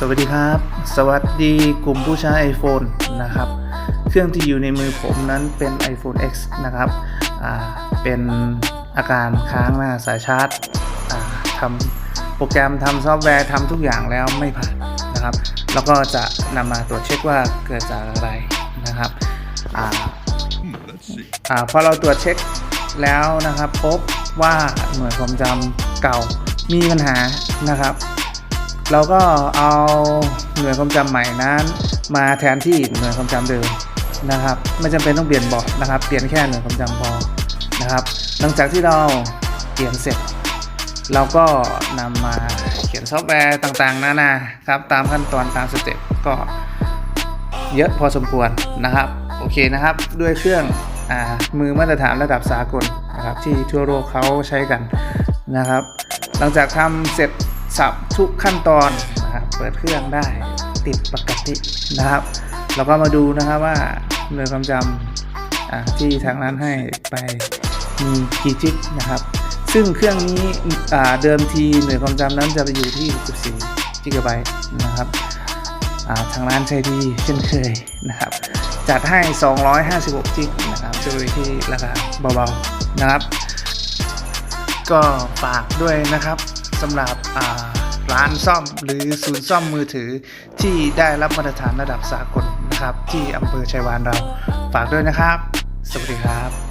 สวัสดีครับ สวัสดีกลุ่มผู้ใช้ iPhone นะครับ เครื่องที่อยู่ในมือผมนั้นเป็น iPhone X นะครับเป็นอาการค้างหน้าสายชาร์จทำโปรแกรมทำซอฟต์แวร์ทำทุกอย่างแล้วไม่ผ่านนะครับ แล้วก็จะนำมาตรวจเช็คว่าเกิดจากอะไรนะครับออพอเราตรวจเช็คแล้วนะครับ พบว่าหน่วยความจำเก่ามีปัญหานะครับ เราก็เอาหน่วยความจำใหม่นั้น มาแทนที่หน่วยความจำเดิมนะครับไม่จำเป็นต้องเปลี่ยนบอร์ดนะครับ เปลี่ยนแค่หน่วยความจำพอนะครับ หลังจากที่เราเปลี่ยนเสร็จ เราก็นำมาเขียนซอฟต์แวร์ต่างๆนานาครับตามขั้นตอนตามสเต็ปก็เยอะพอสมควรนะครับโอเคนะครับด้วยเครื่องอมือมาตรฐานระดับสากลนะครับที่ทั่วโลกเขาใช้กันนะครับ หลังจากทำเสร็จ สับทุกขั้นตอนนะครับเปิดเครื่องได้ติดปกตินะครับเราก็มาดูนะครับว่าหน่วยความจำที่ทางร้านให้ไปมีกี่จิกนะครับ ซึ่งเครื่องนี้เดิมทีหน่วยความจำนั้นจะไปอยู่ที่14กิกะไบต์นะครับาทางร้านใจดีเช่นเคยนะครับ จัดให้ 256จิกนะครับโดยที่ราคาเบาๆนะครับ ก็ฝากด้วยนะครับ สำหรับร้านซ่อมหรือศูนย์ซ่อมมือถือที่ได้รับมาตรฐานระดับสากลนะครับ ที่อำเภอชัยวานเราฝากด้วยนะครับ สวัสดีครับ